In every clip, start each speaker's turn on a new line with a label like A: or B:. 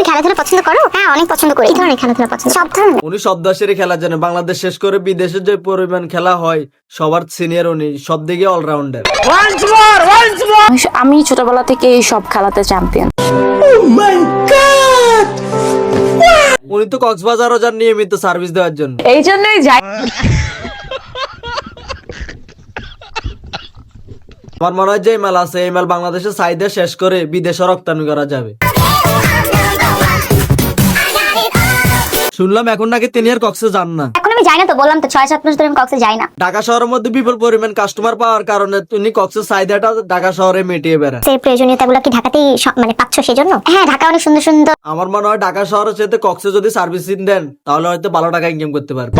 A: তুমি খেলাধুলা পছন্দ করো? হ্যাঁ অনেক পছন্দ করি। এই ধরনের খেলাধুলা পছন্দ সব ধরনের।
B: উনি সব দেশেরই খেলা জানে। বাংলাদেশ শেষ করে বিদেশে যে পরিমাণ খেলা হয় সবার সিনিয়র উনি সব দিকে অলরাউন্ডার
C: আমি- ছোটবেলা থেকে এই সব খেলাতে চ্যাম্পিয়ন
B: উনি তো কক্সবাজারও যান নিয়মিত সার্ভিস দেওয়ার জন্য।
C: এই জন্যই যাই।
B: আমার মনে হয় যে মেল আছে এই মেল বাংলাদেশের চাহিদা শেষ করে বিদেশে রপ্তানি করা যাবে। শুনলাম এখন নাকি তিনি আর কক্সে যান না।
A: এখন আমি যাই না তো বললাম তো ছয় সাত মাস ধরে আমি কক্সে যাই না।
B: ঢাকা শহরের মধ্যে বিপুল পরিমাণ কাস্টমার পাওয়ার কারণে তুমি কক্সের চাহিদাটা ঢাকা শহরে মিটিয়ে বেড়ান
A: সেই প্রয়োজনীয়তাগুলো কি ঢাকাতেই স- মানে পাচ্ছ সেজন্য? হ্যাঁ ঢাকা অনেক সুন্দর সুন্দর।
B: আমার মনে হয় ঢাকা শহরের সাথে কক্সে যদি সার্ভিসিং দেন তাহলে হয়তো ভালো টাকা ইনকাম করতে পারবে।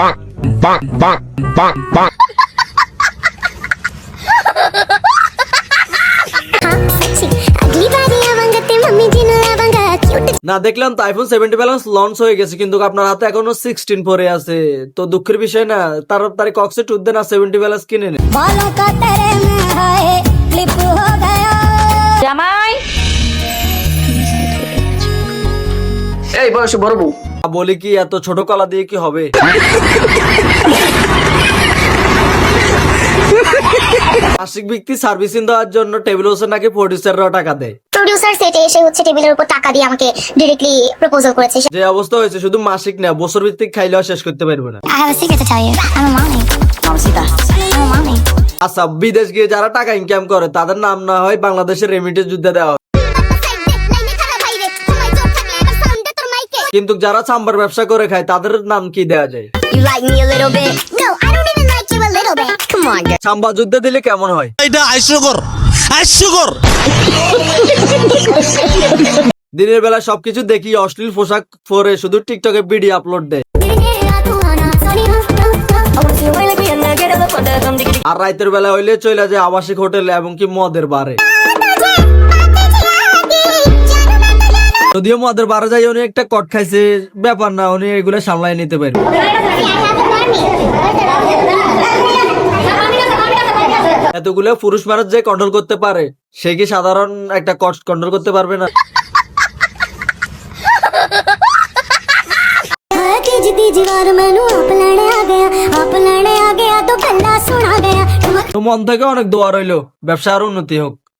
B: না দেখলাম তো আইফোন সেভেন্টি ব্যালেন্স লঞ্চ হয়ে গেছে কিন্তু আপনার হাতে এখনও সিক্সটিন পরে আছে। তো দুঃখের বিষয় না তার তারিখ কক্সে টুট দেন আর সেভেন্টি ব্যালেন্স কিনে নেন।
C: জামাই!
D: এই বয়সে বড় বউ।
B: বলি কি এত ছোট কলা দিয়ে কি হবে? মাসিক ব্যক্তি সার্ভিসিং দেওয়ার জন্য টেবিল হোসেন নাকি প্রডিউসাররাও টাকা দেয়।
A: প্রোডিউসার সেটে এসে হচ্ছে টেবিলের উপর টাকা দিয়ে আমাকে ডিরেক্টলি প্রপোজাল করেছে।
B: যে অবস্থা হয়েছে শুধু মাসিক না বছর ভিত্তিক খাইলেও শেষ করতে পারবে না।
A: I have a secret to tell you. I'm a mommy.
D: মামসিতা
A: I'm a mommy.
B: আচ্ছা বিদেশ গিয়ে যারা টাকা ইনকাম করে তাদের নাম না হয় বাংলাদেশের রেমিটেন্স যুদ্ধে দেওয়া। কিন্তু যারা চাম্বার ব্যবসা করে খায় তাদের নাম কি দেওয়া যায়. চাম্বা যুদ্ধে দিলে কেমন হয়?
E: এটা হাস্যকর
B: দিনের বেলা সবকিছু দেখি, অশ্লীল পোশাক পরে শুধু টিকটকে ভিডিও আপলোড দেয়। আর রাতের বেলা হইলে চলে যায় আবাসিক হোটেল এবং কি মদের বারে। যদিও মদের বারে যাই, উনি একটা কট খাইছে, ব্যাপার না, উনি এগুলো সামলায় নিতে পারবে এতগুলো পুরুষ মানুষ যে কন্ট্রোল করতে পারে সে কি সাধারণ একটা কষ্ট কন্ট্রোল করতে পারবে না? তো মন থেকে অনেক দোয়া রইল ব্যবসা আরও উন্নতি হোক।